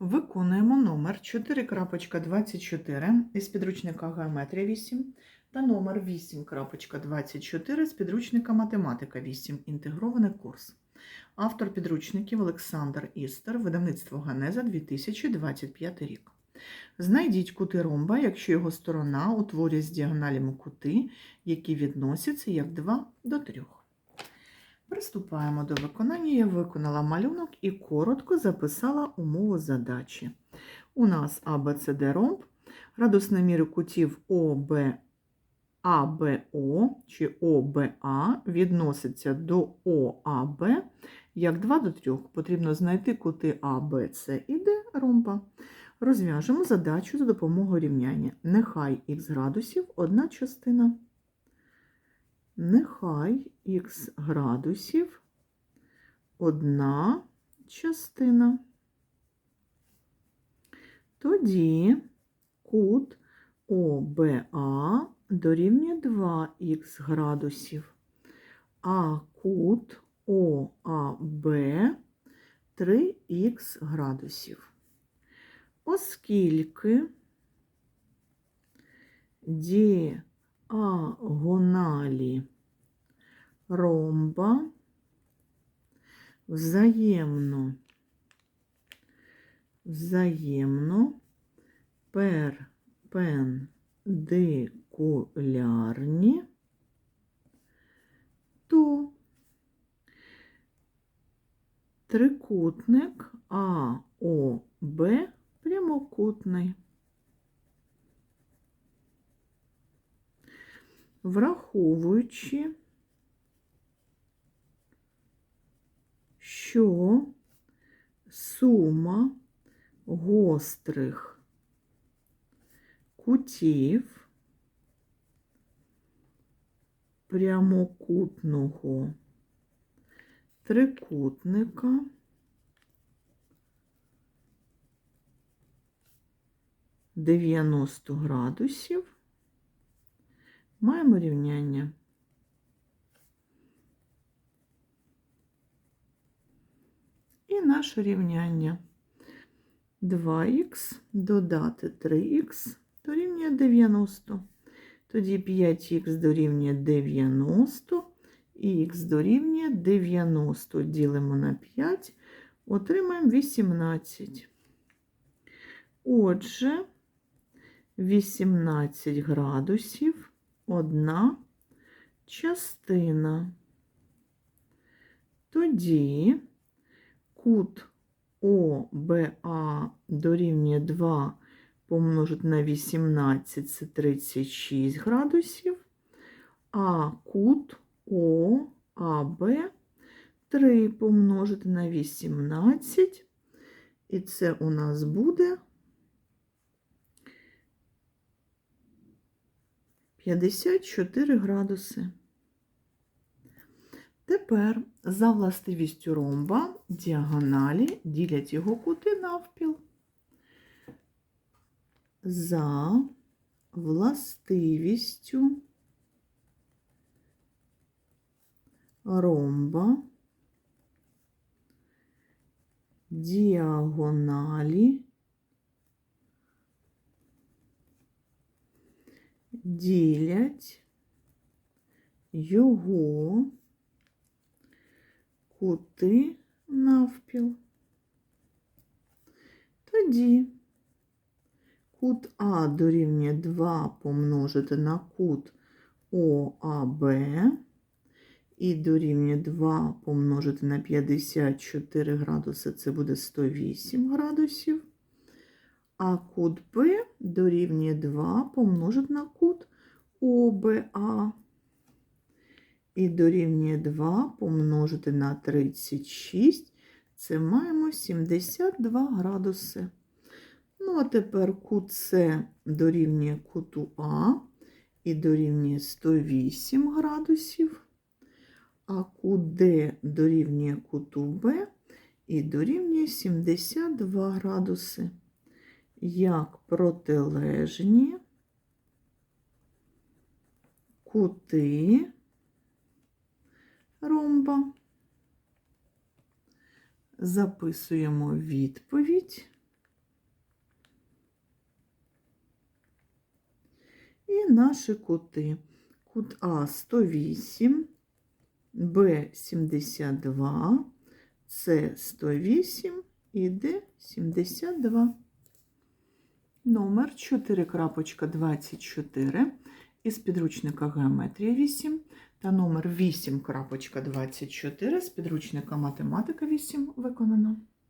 Виконуємо номер 4.24 із підручника Геометрія 8 та номер 8.24 з підручника Математика 8. Інтегрований курс. Автор підручників Олександр Істер, видавництво Генеза 2025 рік. Знайдіть кути ромба, якщо його сторона утворює з діагоналями кути, які відносяться як 2 до 3. Приступаємо до виконання. Я виконала малюнок і коротко записала умову задачі. У нас ABCD ромб, градусні міри кутів ОБ, АБО чи ОБА відноситься до ОАБ як 2 до 3. Потрібно знайти кути А, Б, С і Д ромба. Розв'яжемо задачу за допомогою рівняння. Нехай х градусів одна частина. Нехай х градусів одна частина. Тоді кут ОБА дорівнює 2х градусів, а кут ОАБ 3х градусів. Оскільки діагоналі ромба. Взаємно, взаємно. Перпендикулярні, то. Трикутник АОБ прямокутний. Враховуючи, що сума гострих кутів прямокутного трикутника дев'яносто градусів маємо рівняння. Наше рівняння 2х додати 3х дорівнює 90. Тоді 5х дорівнює 90 і х дорівнює 90. Ділимо на 5, отримаємо 18. Отже, 18 градусів одна частина. Тоді кут ОБА дорівнює 2 помножити на 18 це 36 градусів, а кут ОАБ 3 помножити на 18, і це у нас буде 54 градуси. Тепер за властивістю ромба діагоналі ділять його кути навпіл. За властивістю ромба діагоналі ділять його кути навпіл. Тоді кут А дорівнює 2 помножити на кут ОАБ і дорівнює 2 помножити на 54 градуси, це буде 108 градусів. А кут Б дорівнює 2 помножити на кут ОБА. І дорівнює 2 помножити на 36. Це маємо 72 градуси. Ну, а тепер С дорівнює куту А і дорівнює 108 градусів. А кут Д дорівнює куту Б і дорівнює 72 градуси як протилежні кути ромба. Записуємо відповідь. І наші кути. Кут А 108, Б 72, С 108 і Д 72. Номер 4.24 із підручника геометрії 8 та номер 8.24 з підручника Математика 8 виконано.